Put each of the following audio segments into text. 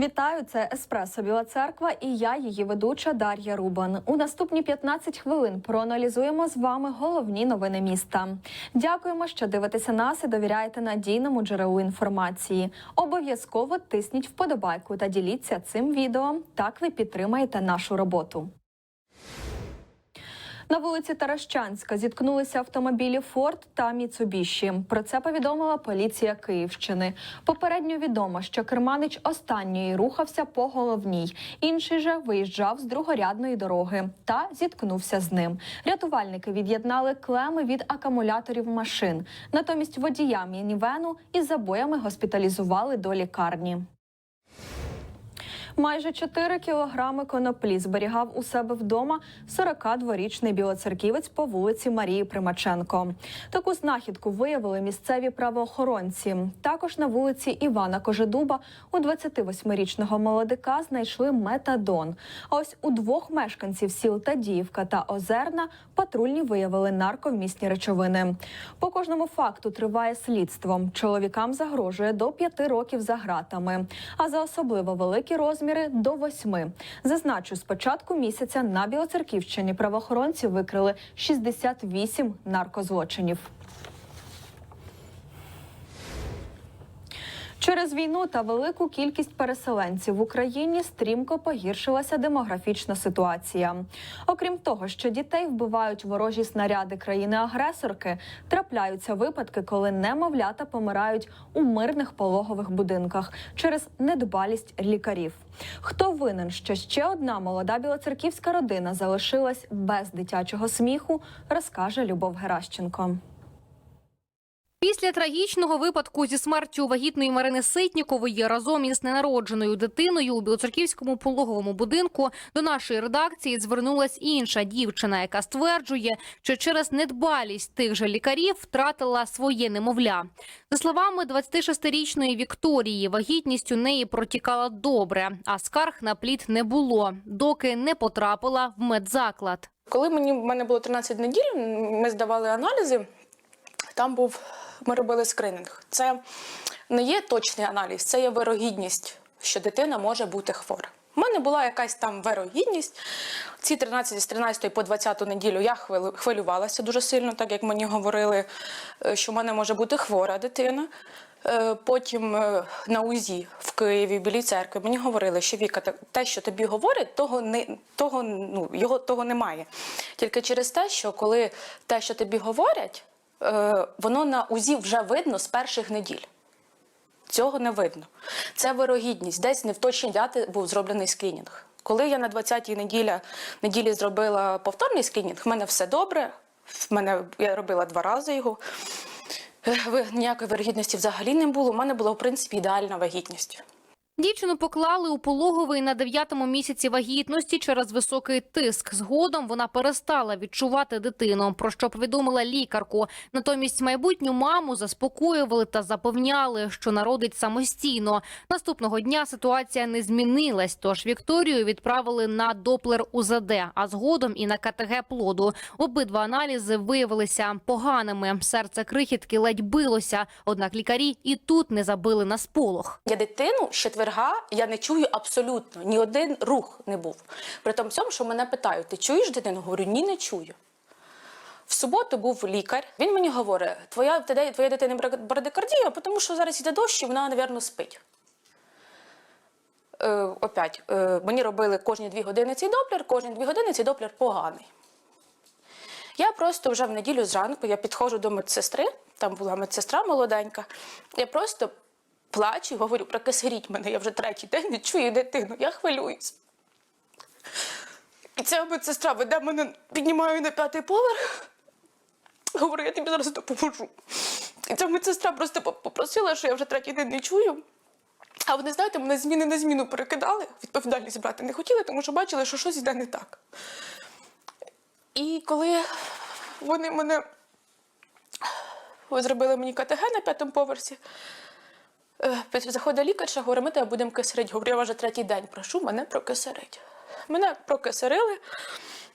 Вітаю, це Еспресо Біла Церква і я, її ведуча Дар'я Рубан. У наступні 15 хвилин проаналізуємо з вами головні новини міста. Дякуємо, що дивитеся нас і довіряєте надійному джерелу інформації. Обов'язково тисніть вподобайку та діліться цим відео. Так ви підтримаєте нашу роботу. На вулиці Таращанська зіткнулися автомобілі Форд та Міцубіші. Про це повідомила поліція Київщини. Попередньо відомо, що керманич останньої рухався по головній, інший же виїжджав з другорядної дороги та зіткнувся з ним. Рятувальники від'єднали клеми від акумуляторів машин. Натомість водія мінівену із забоями госпіталізували до лікарні. Майже 4 кілограми коноплі зберігав у себе вдома 42-річний білоцерківець по вулиці Марії Примаченко. Таку знахідку виявили місцеві правоохоронці. Також на вулиці Івана Кожедуба у 28-річного молодика знайшли метадон. А ось у двох мешканців сіл Тадіївка та Озерна патрульні виявили нарковмісні речовини. По кожному факту триває слідство. Чоловікам загрожує до 5 років за ґратами, а за особливо великі розміри до восьми. Зазначу, з початку місяця на Білоцерківщині правоохоронці викрили 68 наркозлочинів. Через війну та велику кількість переселенців в Україні стрімко погіршилася демографічна ситуація. Окрім того, що дітей вбивають ворожі снаряди країни-агресорки, трапляються випадки, коли немовлята помирають у мирних пологових будинках через недбалість лікарів. Хто винен, що ще одна молода білоцерківська родина залишилась без дитячого сміху, розкаже Любов Геращенко. Після трагічного випадку зі смертю вагітної Марини Ситнікової разом із ненародженою дитиною у білоцерківському пологовому будинку до нашої редакції звернулась інша дівчина, яка стверджує, що через недбалість тих же лікарів втратила своє немовля. За словами 26-річної Вікторії, вагітність у неї протікала добре, а скарг на плід не було, доки не потрапила в медзаклад. Коли мені в мене було 13 неділь, ми здавали аналізи. Там був ми робили скрининг. Це не є точний аналіз, це є вирогідність, що дитина може бути хвора. У мене була якась там вирогідність. Ці 13 з 13 по 20 неділю я хвилю- хвилювалася дуже сильно, так як мені говорили, е, що в мене може бути хвора дитина. Е, Потім е, на УЗІ в Києві, Білій церкві, мені говорили, що Віка, те- що тобі говорять, того не того, ну його того немає. Тільки через те, що коли те, що тобі говорять, воно на УЗІ вже видно з перших неділь. Цього не видно. Це вирогідність. Десь не в точні дати був зроблений скринінг. Коли я на 20-й неділі, неділі зробила повторний скринінг, в мене все добре. В мене я робила два рази його. Е, Ніякої вирогідності взагалі не було. У мене була, в принципі, ідеальна вагітність. Дівчину поклали у пологовий на дев'ятому місяці вагітності через високий тиск. Згодом вона перестала відчувати дитину, про що повідомила лікарку. Натомість майбутню маму заспокоювали та запевняли, що народить самостійно. Наступного дня ситуація не змінилась, тож Вікторію відправили на доплер УЗД, а згодом і на КТГ плоду. Обидва аналізи виявилися поганими. Серце крихітки ледь билося, однак лікарі і тут не забили на сполох. Я дитину з четверга я не чую абсолютно. Ні один рух не був. При тому всьому, що мене питають, ти чуєш дитину? Говорю, ні, не чую. В суботу був лікар. Він мені говорить, твоя, твоя, дитина брадикардія, тому що зараз йде дощ і вона, напевно, спить. Е, опять, е, мені робили кожні дві години цей доплер, кожні дві години цей доплер поганий. Я просто вже в неділю зранку я підходжу до медсестри, там була медсестра молоденька. Я просто плачу і говорю, прокисеріть мене, я вже третій день не чую дитину, я хвилююсь. І ця медсестра веде мене, піднімаю на п'ятий поверх. Говорю, я тобі зараз допоможу. І ця медсестра просто попросила, що я вже третій день не чую. А вони, знаєте, мене зміни на зміну перекидали, відповідальність брати не хотіли, тому що бачили, що щось йде не так. І коли вони мене зробили мені КТГ на п'ятому поверсі, заходить лікарша, говорить, ми тебе будемо кисерити. Говорю, я вже третій день прошу мене прокисерить. Мене прокисерили.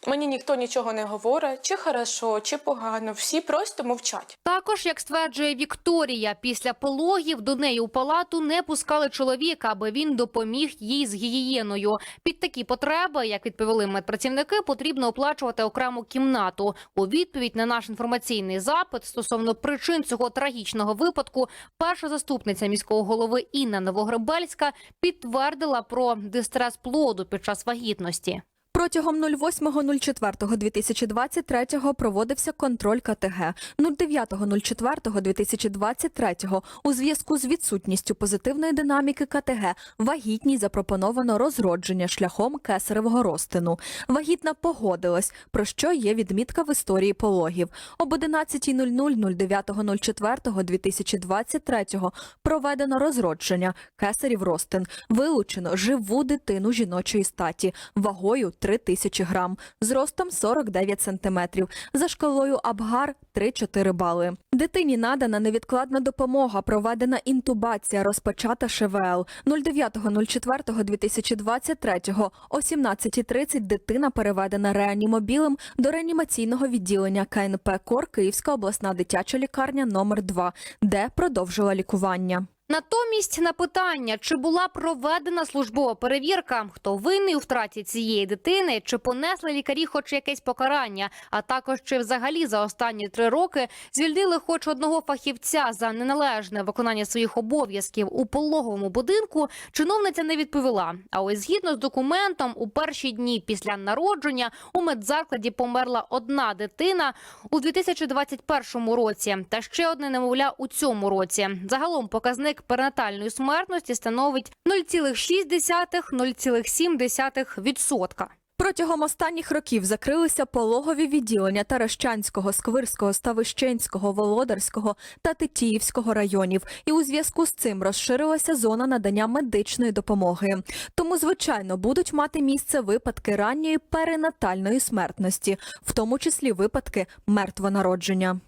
Мені ніхто нічого не говорить, чи хорошо, чи погано. Всі просто мовчать. Також, як стверджує Вікторія, після пологів до неї у палату не пускали чоловіка, аби він допоміг їй з гігієною. Під такі потреби, як відповіли медпрацівники, потрібно оплачувати окрему кімнату. У відповідь на наш інформаційний запит стосовно причин цього трагічного випадку, перша заступниця міського голови Інна Новогребельська підтвердила про дистрес плоду під час вагітності. Протягом 08.04.2023 проводився контроль КТГ. 09.04.2023 у зв'язку з відсутністю позитивної динаміки КТГ вагітній запропоновано розродження шляхом кесаревого розтину. Вагітна погодилась, про що є відмітка в історії пологів. Об 11.00 09.04.2023 проведено розродження кесарів розтин. Вилучено живу дитину жіночої статі вагою 3 тисячі грам, зростом 49 сантиметрів, за шкалою Абгар 3-4 бали. Дитині надана невідкладна допомога, проведена інтубація, розпочата ШВЛ. 09.04.2023 о 17.30 дитина переведена реанімобілем до реанімаційного відділення КНП КОР Київська обласна дитяча лікарня номер 2 де продовжила лікування. Натомість на питання, чи була проведена службова перевірка, хто винний у втраті цієї дитини, чи понесли лікарі хоч якесь покарання, а також чи взагалі за останні три роки звільнили хоч одного фахівця за неналежне виконання своїх обов'язків у пологовому будинку, чиновниця не відповіла. А ось згідно з документом, у перші дні після народження у медзакладі померла одна дитина у 2021 році, та ще одне немовля у цьому році. Загалом показник перинатальної смертності становить 0,6-0,7%. Протягом останніх років закрилися пологові відділення Таращанського, Сквирського, Ставищенського, Володарського та Тетіївського районів, і у зв'язку з цим розширилася зона надання медичної допомоги. Тому, звичайно, будуть мати місце випадки ранньої перинатальної смертності, в тому числі випадки мертвонародження.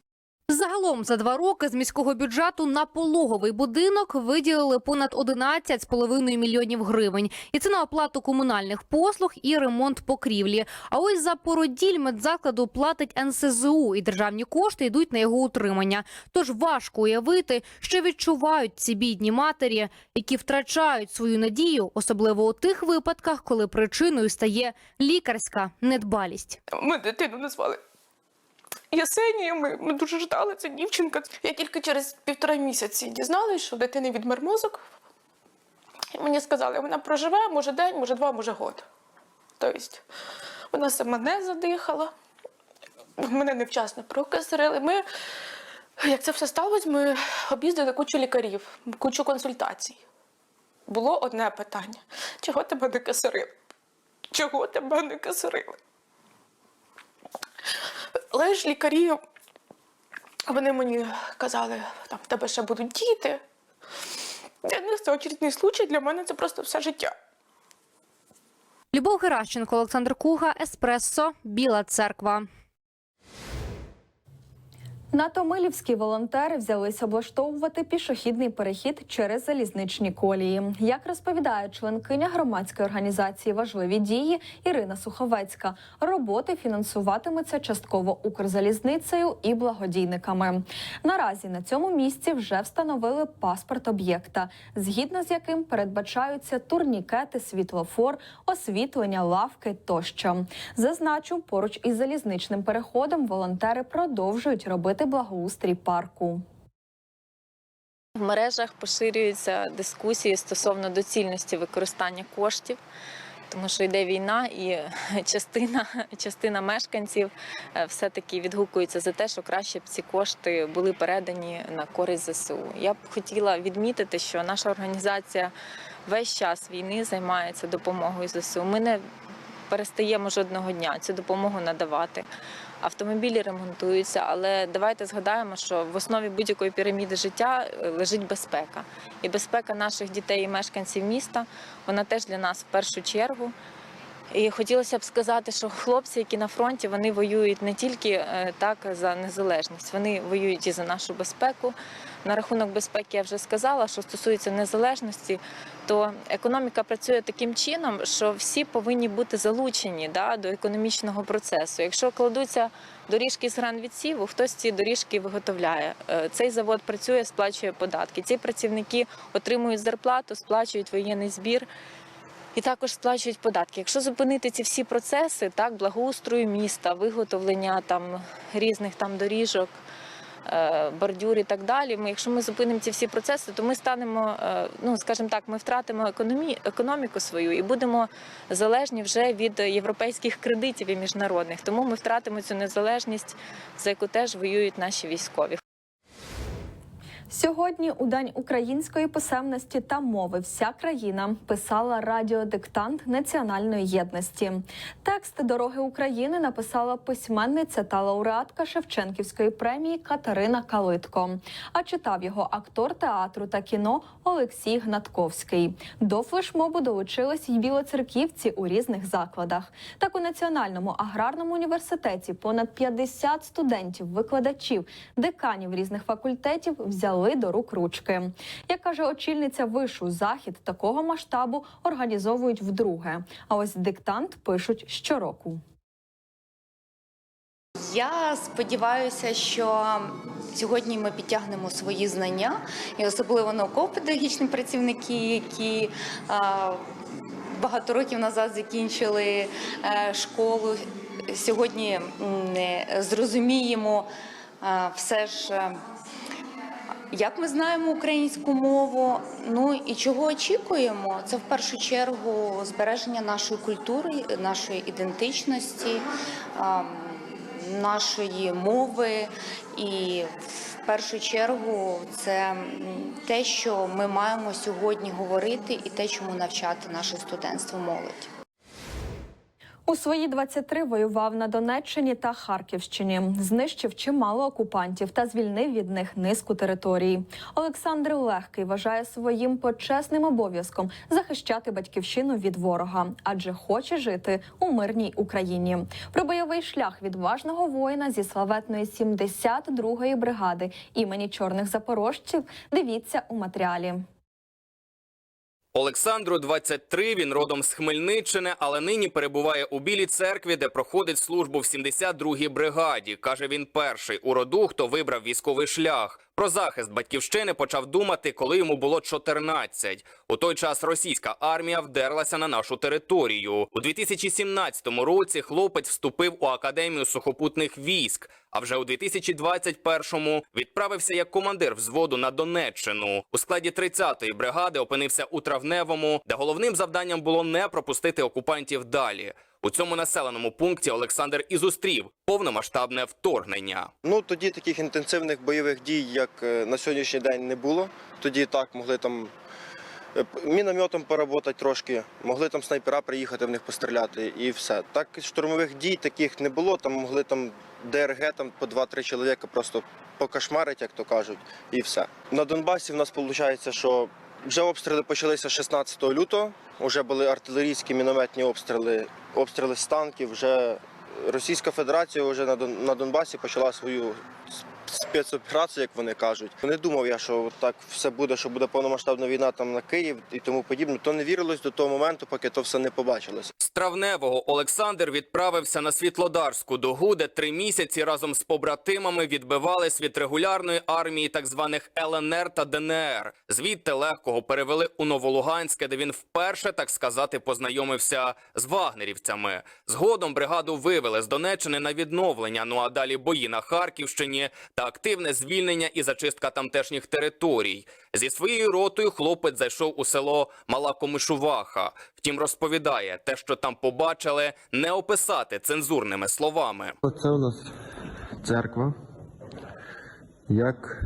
Загалом за два роки з міського бюджету на пологовий будинок виділили понад 11,5 мільйонів гривень. І це на оплату комунальних послуг і ремонт покрівлі. А ось за породіль медзакладу платить НСЗУ, і державні кошти йдуть на його утримання. Тож важко уявити, що відчувають ці бідні матері, які втрачають свою надію, особливо у тих випадках, коли причиною стає лікарська недбалість. Ми дитину назвали Єсенію. Ми, ми дуже ждали, це дівчинка. Я тільки через півтора місяці дізналась, що дитини відмер мозок. І мені сказали, вона проживе, може день, може два, може год. Тобто вона сама не задихала, мене невчасно прокисарили. Ми, як це все сталося, ми об'їздили кучу лікарів, кучу консультацій. Було одне питання: чого тебе не кисарили? Чого тебе не кисарили? Але ж лікарі, вони мені казали, там в тебе ще будуть діти. Для них це очередний случай, для мене це просто все життя. Любов Геращенко, Олександр Куга, Еспресо, Біла Церква. На Томилівські волонтери взялись облаштовувати пішохідний перехід через залізничні колії. Як розповідає членкиня громадської організації Важливі дії Ірина Суховецька, роботи фінансуватиметься частково Укрзалізницею і благодійниками. Наразі на цьому місці вже встановили паспорт об'єкта, згідно з яким передбачаються турнікети, світлофор, освітлення, лавки тощо. Зазначу, поруч із залізничним переходом волонтери продовжують робити благоустрій парку. В мережах поширюються дискусії стосовно доцільності використання коштів, тому що йде війна, і частина, частина мешканців е, все-таки відгукується за те, що краще б ці кошти були передані на користь ЗСУ. Я б хотіла відмітити, що наша організація весь час війни займається допомогою ЗСУ. Ми не перестаємо жодного дня цю допомогу надавати. Автомобілі ремонтуються, але давайте згадаємо, що в основі будь-якої піраміди життя е, лежить безпека. І безпека наших дітей і мешканців міста вона теж для нас в першу чергу. І хотілося б сказати, що хлопці, які на фронті, вони воюють не тільки е, так за незалежність, вони воюють і за нашу безпеку. На рахунок безпеки я вже сказала, що стосується незалежності, то економіка працює таким чином, що всі повинні бути залучені да, до економічного процесу. Якщо кладуться доріжки з гранвідсіву, хтось ці доріжки виготовляє. Е, Цей завод працює, сплачує податки. Ці працівники отримують зарплату, сплачують воєнний збір. І також сплачують податки. Якщо зупинити ці всі процеси, так благоустрою міста, виготовлення там різних там доріжок, бордюр і так далі. Ми, якщо ми зупинимо ці всі процеси, то ми станемо, е, ну скажімо так, ми втратимо економі, економіку свою і будемо залежні вже від європейських кредитів і міжнародних. Тому ми втратимо цю незалежність, за яку теж воюють наші військові. Сьогодні, у день української писемності та мови, вся країна писала радіодиктант національної єдності. Текст дороги України написала письменниця та лауреатка Шевченківської премії Катерина Калитко. А читав його актор театру та кіно Олексій Гнатковський. До флешмобу долучились й білоцерківці у різних закладах. Так у Національному аграрному університеті понад 50 студентів, викладачів, деканів різних факультетів взяли до рук ручки. Як каже очільниця вишу, захід такого масштабу організовують вдруге. А ось диктант пишуть щороку. Я сподіваюся, що сьогодні ми підтягнемо свої знання, і особливо науково-педагогічні працівники, які багато років назад закінчили е, школу. Сьогодні е, зрозуміємо е, все ж. Як ми знаємо українську мову, ну і чого очікуємо? Це в першу чергу збереження нашої культури, нашої ідентичності, ем, нашої мови, і в першу чергу це те, що ми маємо сьогодні говорити, і те, чому навчати наше студентство молодь. У свої 23 воював на Донеччині та Харківщині, знищив чимало окупантів та звільнив від них низку територій. Олександр Легкий вважає своїм почесним обов'язком захищати батьківщину від ворога, адже хоче жити у мирній Україні. Про бойовий шлях відважного воїна зі славетної 72-ї бригади імені чорних запорожців. Дивіться у матеріалі. Олександру 23, він родом з Хмельниччини, але нині перебуває у Білій церкві, де проходить службу в 72-й бригаді. Каже, він перший у роду, хто вибрав військовий шлях. Про захист батьківщини почав думати, коли йому було 14. У той час російська армія вдерлася на нашу територію. У 2017 році хлопець вступив у академію сухопутних військ. А вже у 2021-му відправився як командир взводу на Донеччину. У складі 30-ї бригади опинився у травневому, де головним завданням було не пропустити окупантів далі. У цьому населеному пункті Олександр і зустрів повномасштабне вторгнення. Ну тоді таких інтенсивних бойових дій, як е, на сьогоднішній день, не було. Тоді так могли там е, мінометом поработати трошки, могли там снайпера приїхати в них постріляти і все. Так штурмових дій таких не було. Там могли там ДРГ там по 2-3 чоловіка просто покошмарить, як то кажуть, і все. На Донбасі в нас виходить, що вже обстріли почалися 16 лютого. Вже були артилерійські мінометні обстріли, обстріли з танків. Вже Російська Федерація вже на Донбасі почала свою спецоперацію, як вони кажуть. Не думав я, що так все буде, що буде повномасштабна війна там на Київ і тому подібне. То не вірилось до того моменту, поки то все не побачилось. З травневого Олександр відправився на Світлодарську дугу, де три місяці разом з побратимами відбивались від регулярної армії так званих ЛНР та ДНР. Звідти легкого перевели у Новолуганське, де він вперше, так сказати, познайомився з вагнерівцями. Згодом бригаду вивели з Донеччини на відновлення. Ну а далі бої на Харківщині та активне звільнення і зачистка тамтешніх територій. Зі своєю ротою хлопець зайшов у село Мала Комишуваха. Втім, розповідає, те, що там побачили, не описати цензурними словами. Оце у нас церква. Як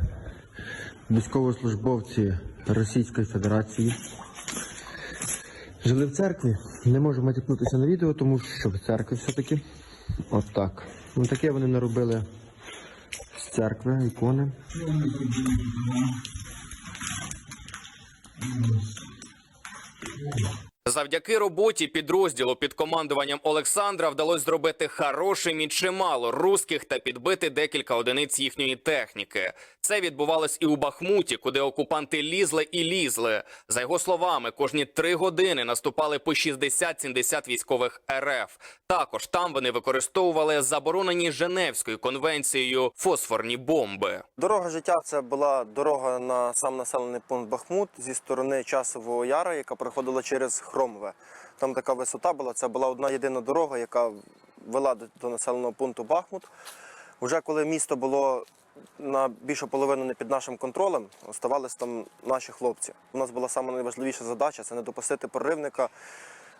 військовослужбовці Російської Федерації жили в церкві. Не можу матюкнутися на відео, тому що в церкві все-таки. От так. Ну таке вони наробили церкви, ікони. Завдяки роботі підрозділу під командуванням Олександра вдалося зробити хорошим і чимало русських та підбити декілька одиниць їхньої техніки. Це відбувалось і у Бахмуті, куди окупанти лізли і лізли. За його словами, кожні три години наступали по 60-70 військових РФ. Також там вони використовували заборонені Женевською конвенцією фосфорні бомби. Дорога життя це була дорога на сам населений пункт Бахмут зі сторони часового яра, яка проходила через Хромове. Там така висота була. Це була одна єдина дорога, яка вела до, населеного пункту Бахмут. Уже коли місто було на більшу половину не під нашим контролем, оставались там наші хлопці. У нас була саме найважливіша задача це не допустити проривника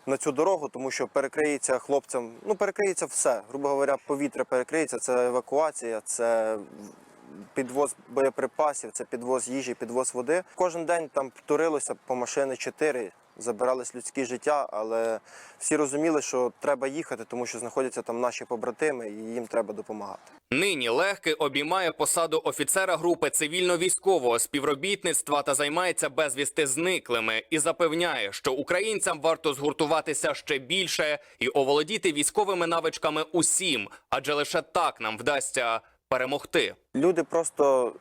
на цю дорогу, тому що перекриється хлопцям, ну перекриється все. Грубо говоря, повітря перекриється, це евакуація, це підвоз боєприпасів, це підвоз їжі, підвоз води. Кожен день там турилося по машини чотири, забирались людські життя, але всі розуміли, що треба їхати, тому що знаходяться там наші побратими, і їм треба допомагати. Нині легкий обіймає посаду офіцера групи цивільно-військового співробітництва та займається безвісти зниклими і запевняє, що українцям варто згуртуватися ще більше і оволодіти військовими навичками усім, адже лише так нам вдасться перемогти. Люди просто,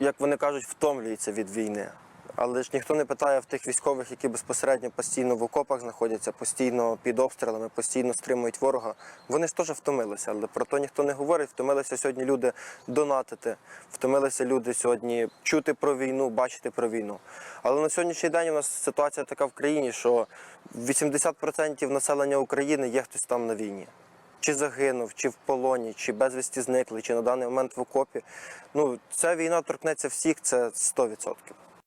як вони кажуть, втомлюються від війни. Але ж ніхто не питає в тих військових, які безпосередньо постійно в окопах знаходяться, постійно під обстрілами, постійно стримують ворога. Вони ж теж втомилися, але про то ніхто не говорить. Втомилися сьогодні люди донатити, втомилися люди сьогодні чути про війну, бачити про війну. Але на сьогоднішній день у нас ситуація така в країні, що 80% населення України є хтось там на війні. Чи загинув, чи в полоні, чи безвісті зникли, чи на даний момент в окопі. Ну, ця війна торкнеться всіх, це 100%.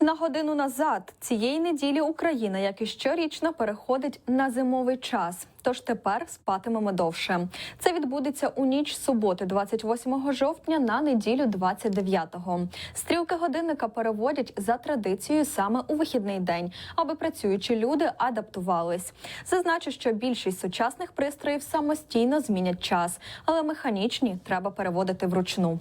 На годину назад цієї неділі Україна, як і щорічно, переходить на зимовий час. Тож тепер спатимемо довше. Це відбудеться у ніч суботи, 28 жовтня, на неділю 29-го. Стрілки годинника переводять за традицією саме у вихідний день, аби працюючі люди адаптувались. Зазначу, що більшість сучасних пристроїв самостійно змінять час, але механічні треба переводити вручну.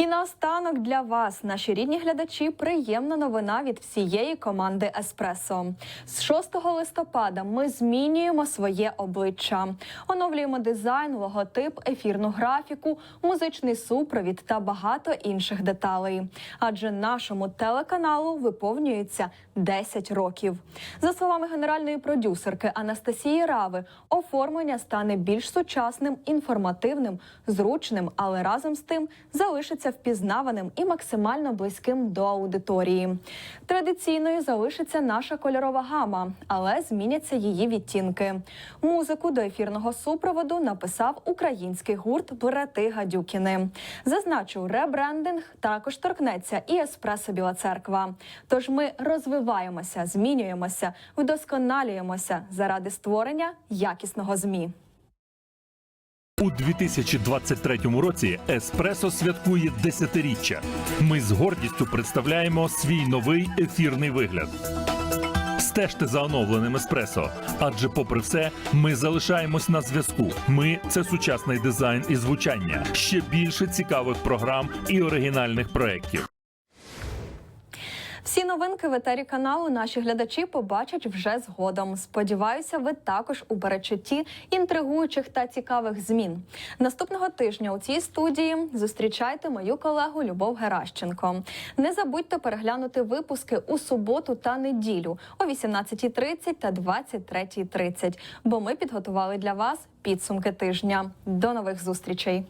І наостанок для вас, наші рідні глядачі, приємна новина від всієї команди Еспресо. З 6 листопада ми змінюємо своє обличчя, оновлюємо дизайн, логотип, ефірну графіку, музичний супровід та багато інших деталей. Адже нашому телеканалу виповнюється 10 років. За словами генеральної продюсерки Анастасії Рави, оформлення стане більш сучасним, інформативним, зручним, але разом з тим залишиться впізнаваним і максимально близьким до аудиторії. Традиційною залишиться наша кольорова гама, але зміняться її відтінки. Музику до ефірного супроводу написав український гурт Брати Гадюкіни. Зазначу, ребрендинг також торкнеться і еспресо Біла Церква. Тож ми розвиваємося, змінюємося, вдосконалюємося заради створення якісного змі. У 2023 році Еспресо святкує десятиріччя. Ми з гордістю представляємо свій новий ефірний вигляд. Стежте за оновленим еспресо, адже, попри все, ми залишаємось на зв'язку. Ми це сучасний дизайн і звучання, ще більше цікавих програм і оригінальних проєктів. Всі новинки в етері каналу наші глядачі побачать вже згодом. Сподіваюся, ви також у перечутті інтригуючих та цікавих змін. Наступного тижня у цій студії зустрічайте мою колегу Любов Геращенко. Не забудьте переглянути випуски у суботу та неділю о 18.30 та 23.30, бо ми підготували для вас підсумки тижня. До нових зустрічей.